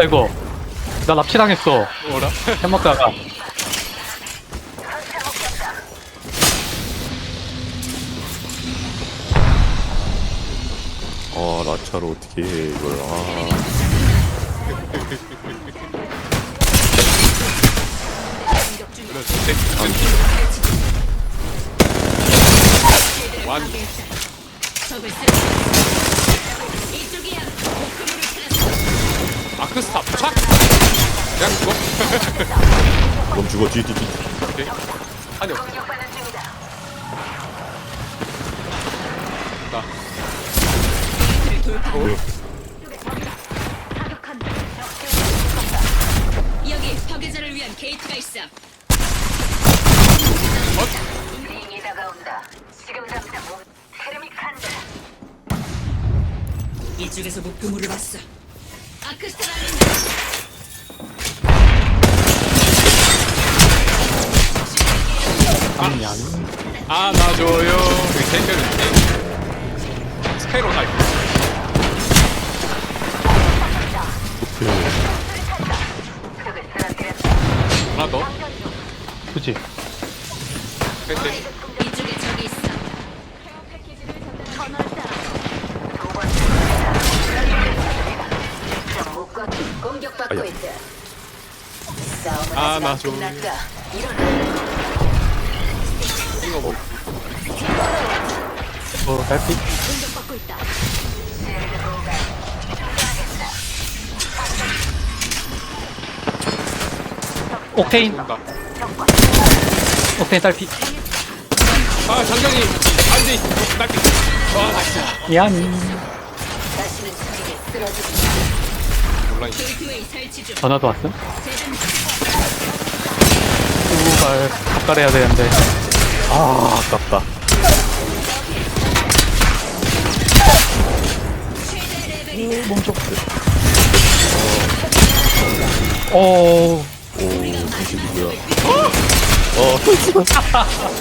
죽었다 이거 나 납치당했어 뭐라? 햄 먹다가 아 라차로 어떻게 해 이걸 아. 완. 적을 쓰. 이쪽이야. 목표물을 찾았어. 아크스타 부착. 그냥 죽어. 그럼 죽어 뒤뒤뒤 오케이. 아니요. 나. 여기 파괴자를 위한 게이트가 있어. 링이 다가온다. 지금 당장 몸 테르미 간다. 이쪽에서 목표물을 봤어. 안아줘요. 그 생겨는 스페로 쓰러뜨렸다. 하나 더. 그치 뺐대. 아야. 있다. 싸움은 아, 아직 나안 좀- 뭐. 어 달빛. 옥테인. 옥테인 딸피 아 장경이 안돼 있어. 날. 와 나이스. 미안 다시는 쓰러지지 온라인. 전화도 왔음 재단 우발 갑갈해야 되는데 아 아깝다 레벨이다. 멈춰 어오 누구야 어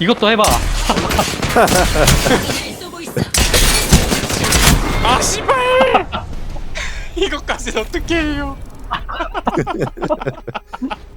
이것도 해봐. 아 씨발. 이것까지 어떻게 해요?